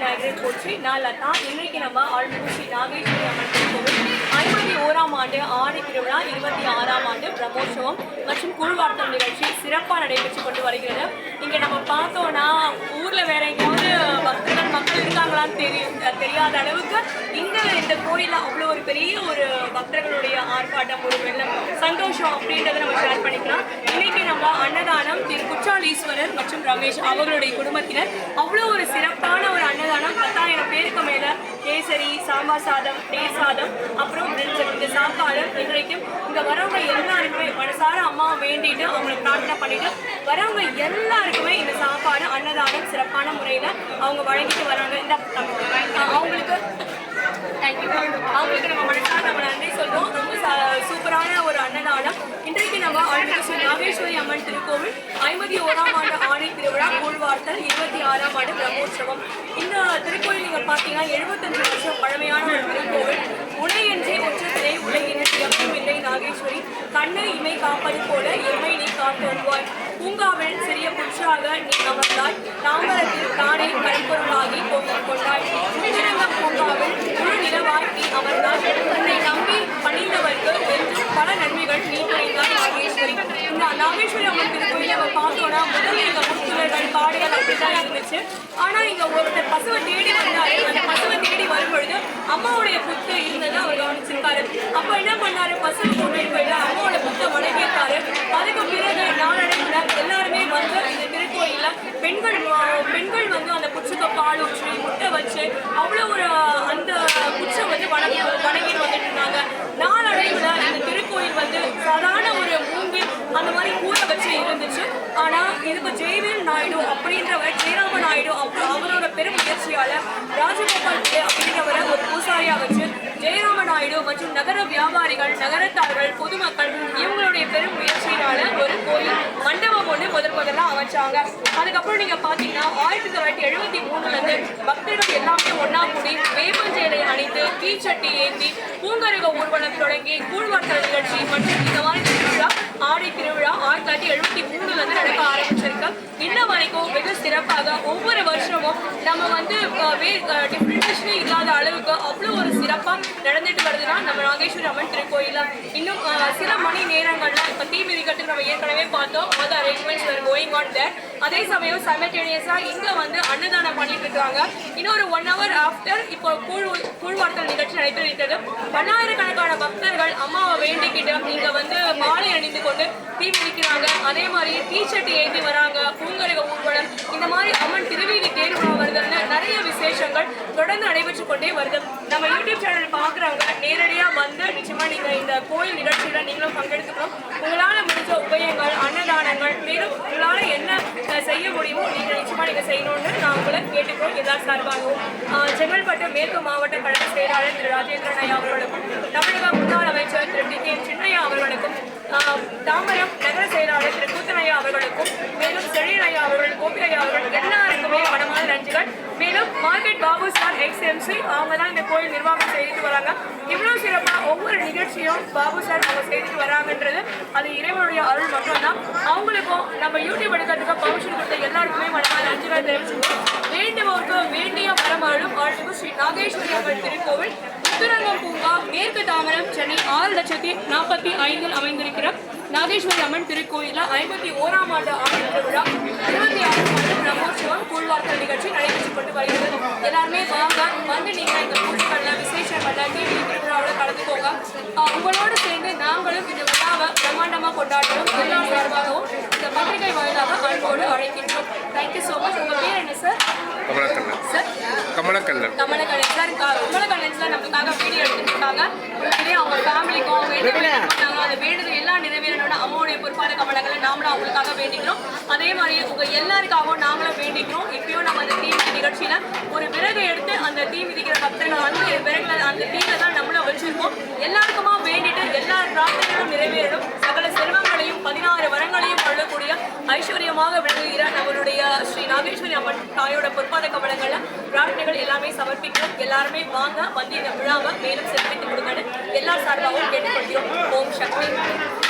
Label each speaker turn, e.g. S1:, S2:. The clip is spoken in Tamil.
S1: விநாயகர் போற்றி. நான் லதா இன்னைக்கு நம்ம ஆழ்மிகு ஸ்ரீ நாகேஸ்வரி அம்மன் கோவில். ஐம்பத்தி ஓராம் ஆண்டு ஆடி திருவிழா இருபத்தி ஆறாம் ஆண்டு பிரம்மோற்சவம் மற்றும் குழுவார்த்தம் நிகழ்ச்சி சிறப்பாக நடைபெற்று கொண்டு வருகிறது. இங்கே நம்ம பார்த்தோம்னா ஊரில் வேற எங்கேயாவது பக்தர்கள் மக்கள் இருக்காங்களான்னு தெரியும் தெரியாத அளவுக்கு இங்கே இந்த கோயிலில் அவ்வளோ ஒரு பெரிய ஒரு பக்தர்களுடைய ஆர்ப்பாட்டம் ஒரு வெள்ளம் சந்தோஷம் அப்படின்றத நம்ம ஷேர் பண்ணிக்கலாம். இன்னைக்கு நம்ம அன்னதானம் திரு குற்றாலீஸ்வரர் மற்றும் ரமேஷ் அவர்களுடைய குடும்பத்தினர் அவ்வளோ ஒரு சிறப்பான ஒரு பத்தாயிரம் பேருக்கு மேல கேசரி சாம்பார் சாதம் நெய் சாதம் அப்புறம் பிரிஞ்சல் இந்த சாப்பாடு இன்றைக்கும் இங்க வரவங்க எல்லாருக்குமே மனசார அம்மாவை வேண்டிட்டு அவங்களை பிரார்த்தனை பண்ணிட்டு வரவங்க எல்லாருக்குமே இந்த சாப்பாடு அன்னதானம் சிறப்பான முறையில அவங்க வழங்கிட்டு வராங்க. இந்த அவங்களுக்கு அவங்களுக்கு நம்ம மனசார நம்ம நன்றி சொல்றோம். ரொம்ப சூப்பரான ஒரு அன்னதானம். இன்றைக்கு நம்ம அருள்மிகு நாகேஸ்வரி அம்மன் திருக்கோவில் ஐம்பத்தி ஓராம் ஆண்டு ஆணை திருவிழா கூழ்வார்த்தல் இருபத்தி ஆறாம் ஆண்டு பிரம்மோற்சவம். இந்த திருக்கோயில் நீங்க பார்த்தீங்கன்னா எழுபத்தஞ்சு வருஷம் பழமையான ஒரு திருக்கோவில் உடையன்றி ஒற்றத்திலே உலகினர் எவ்வளவு இல்லை நாகேஸ்வரி. கண்ணை இமை காப்பது போல எம்மை நீ காத்து வருவாய். பூங்காவில் சிறிய புற்றாக நீ அமர்ந்தாய். தாமரத்தில் தானே கருப்பொருளாகி கோவில் கொண்டாய். உச்சிரங்க பூங்காவில் முழு நிலவாய் நீ அமர்ந்தாய். உன்னை நம்பி பணிந்தவர்க்கு என்று பல நன்மைகள் நீ புரிந்தாய் நாகேஸ்வரி. இந்த நாகேஸ்வரி அம்மன் திருக்கோயில் நம்ம பார்த்தோன்னா முதல்ல இங்க காடுகள் அப்படிதான் இருந்துச்சு. ஆனா இங்க ஒருத்தர் பசுவை தேடி வந்தாரு. அந்த பசுவை தேடி வரும்பொழுது அம்மாவுடைய புத்து இருந்ததை அவர் கவனிச்சிருக்காரு. அப்ப என்ன பண்ணாரு? பசுவை கொண்டு போயிட்டு அம்மாவோட புத்தை வணங்கியிருக்காரு அதுக்கு பிறகு நாளடைவுல எல்லாருமே வந்து இந்த திருக்கோயில்ல பெண்கள் வ- பெண்கள் வந்து அந்த புற்றுக்கு பால் ஊற்றி முட்டை வச்சு அவ்வளோ ஒரு அந்த புற்றை வந்து வணங்கி வணங்கி வந்துட்டு இருந்தாங்க நாளடைவுல இந்த திருக்கோயில் வந்து சாதாரண ஒரு மூங்கில் அந்த மாதிரி கூரை வச்சு இருந்துச்சு இப்போ ஜெயவேல் நாயுடு அப்படின்றவர் ஜெயராம நாயுடு அப்புறம் அவரோட பெரும் முயற்சியால ராஜகோபால் அப்படிங்கிறவரை அப்படின்றவரை ஒரு பூசாரியா வச்சு ஜெயராம நாயுடு மற்றும் நகர வியாபாரிகள் நகரத்தார்கள் பொதுமக்கள் இவங்களுடைய பெரும் முயற்சியினால ஒரு கோயில் மண்டபம் ஒன்று முதல் முதல்ல அமைச்சாங்க. அதுக்கப்புறம் நீங்க பாத்தீங்கன்னா ஆயிரத்தி தொள்ளாயிரத்தி எழுபத்தி மூணுல இருந்து பக்தர்கள் எல்லாமே ஒண்ணா கூடி வேப்பஞ்சேலை தீச்சட்டி ஏந்தி பூங்கரக ஊர்வலம் தொடங்கி கூழ்வார்த்தல் நிகழ்ச்சி மற்றும் இந்த மாதிரி திருவிழா ஆடி திருவிழா ஆயிரத்தி தொள்ளாயிரத்தி எழுபத்தி மூணுல இருந்து நடக்க ஆரம்பிச்சிருக்கு இன்ன வரைக்கும் வெகு சிறப்பாக ஒவ்வொரு வருஷமும் நம்ம வந்து டிஃப்ரெண்டேஷனே இல்லாத அளவுக்கு அவ்வளோ ஒரு சிறப்பாக நடந்துட்டு வருதுன்னா நம்ம நாகேஸ்வரி அம்மன் திருக்கோயில இன்னும் சில மணி நேரங்கள்லாம் இப்போ தீ மிதிக்கிறதுக்கு நம்ம ஏற்கனவே பார்த்தோம். அது அரேஞ்ச்மெண்ட்ஸ் வேறு கோயிங் ஆன் தேர் அதே சமயம் சைமல்டேனியஸா இங்கே வந்து அன்னதானம் பண்ணிட்டு இருக்காங்க. இன்னொரு ஒன் ஹவர் ஆஃப்டர் இப்போ கூழ் கூழ்வார்த்தல் நிகழ்ச்சி நடைபெறுகிறது பல்லாயிரக்கணக்கான பக்தர்கள் அம்மாவை வேண்டிக்கிட்டு இங்கே வந்து மாலை அணிந்து கொண்டு தீ மிதிக்கிறாங்க அதே மாதிரி டீஷர்ட் ஏந்தி வராங்க. பூங்கரக ஊர்வலம் இந்த மாதிரி அம்மன் திருவீதி தேர்வு வருதுன்னு நிறைய விசேஷங்கள் தொடர்ந்து நடைபெற்று கொண்டே வருது. நம்ம யூடியூப் சேனல் பார்க்குறவங்க நேரடியாக வந்து நிச்சயமாக நீங்கள் இந்த கோயில் நிகழ்ச்சியில் நீங்களும் பங்கெடுத்துக்கணும். உங்களால் முடிஞ்ச உபயங்கள் அன்னதானங்கள் மேலும் உங்களால் என்ன செய்ய முடியுமோ நீங்கள் நிச்சயமாக நீங்கள் செய்யணும்னு நான் உங்களை கேட்டுக்கிறோம் எல்லா சார்பாகவும். செங்கல்பட்டு மேற்கு மாவட்ட கழக செயலாளர் திரு ராஜேந்திரன் ஐயா அவர்களுக்கும் தமிழக முன்னாள் அமைச்சர் திரு டி கே சின்னையா தாம்பரம் நகர செயலாளர் திரு கூத்தனையா அவர்களுக்கும் மேலும் செழியன் ஐயா அவர்கள் கோபி ஐயா அவர்கள் எல்லாருக்குமே மனமான நன்றிகள். மேலும் மார்க்கெட் பாபு சார் எக்ஸ்எம்சி அவங்க தான் இந்த கோயில் நிர்வாகம் செய்துட்டு வராங்க. இவ்வளோ சிறப்பாக ஒவ்வொரு நிகழ்ச்சியும் பாபு சார் அவங்க செய்துட்டு வராங்கன்றது அது இறைவனுடைய அருள் மட்டும்தான். அவங்களுக்கும் நம்ம யூடியூப் எடுக்கிறதுக்கு பர்மிஷன் கொடுத்த எல்லாருக்குமே மனமான நன்றிகள் தெரிவிச்சுக்கோம் வேண்டுவோருக்கு வேண்டிய வரமாடும் ஆளுக்கு ஸ்ரீ நாகேஸ்வரி அம்மன் திருக்கோவில் முத்துரங்கம் பூங்கா மேற்கு தாமரம் சென்னை ஆறு லட்சத்தி நாற்பத்தி ஐந்தில் அமைந்திருக்கிற நாகேஸ்வரி அம்மன் திருக்கோயிலில் ஐம்பத்தி ஓராம் ஆண்டு ஆண்டு திருவிழா இருபத்தி ஆறாம் ஆண்டு பிரம்மோற்சவம் கூழ்வார்த்தல் நிகழ்ச்சி நடைபெற்றுக் கொண்டு வருகிறது. எல்லாருமே வாங்க வந்து நீங்க இந்த பூஜைகள்ல விசேஷங்கள்ல டிவி திருவிழாவில் கலந்துக்கோங்க உங்களோடு சேர்ந்து நாங்களும் இந்த விழாவை பிரம்மாண்டமா கொண்டாடுறோம் எல்லா சார்பாகவும் இந்த பத்திரிகை வாயிலாக அன்போடு அழைக்கின்றோம். தேங்க்யூ ஸோ மச் உங்க பேர் என்ன sir
S2: Kamalakannan.
S1: Sir
S2: Kamalakannan.
S1: Kamalakannan. Sir Kamalakannan sir நமக்காக வீடியோ எடுத்துருக்காங்க உண்மையிலேயே அவங்க ஃபேமிலிக்கும் அவங்க என்ன வேண்டியிருக்காங்க அந்த வேண்டுதல் எல்லாம் நிறைவேறணும்னு அம்மாவுடைய பொறுப்பான கமலங்களை நாமளும் அவங்களுக்காக வேண்டிக்கிறோம். அதே மாதிரி உங்க எல்லாருக்காகவும் நாங்களும் வேண்டிக்கிறோம். இப்பயும் நம்ம அந்த தீ மிதி நிகழ்ச்சியில ஒரு விறகு எடுத்து அந்த தீ மிதிக்கிற பக்தர்கள் வந்து விறகுல அந்த தீயில தான் நம்மளும் வச்சிருக்கோம் எல்லாருக்குமா வேண்டிட்டு எல்லா பிரார்த்தனைகளும் நிறைவேறணும். சகல செல்வங்களையும் பதினாறு வரங்களையும் கொள்ளக்கூடிய ஐஸ்வர்யமாக விளங்குகிற நம்மளுடைய ஸ்ரீ நாகேஸ்வரி அம்மன் தாயோட பொற்பாத கமலங்கள்ல பிரார்த்தனைகள் எல்லாமே சமர்ப்பிக்கிறோம். எல்லாருமே வாங்க வந்து இந்த விழாவை மேலும் சிறப்பித்து கொடுங்கன்னு எல்லா சார்பாகவும் கேட்டுக்கொள்கிறோம். ஓம் சக்தி.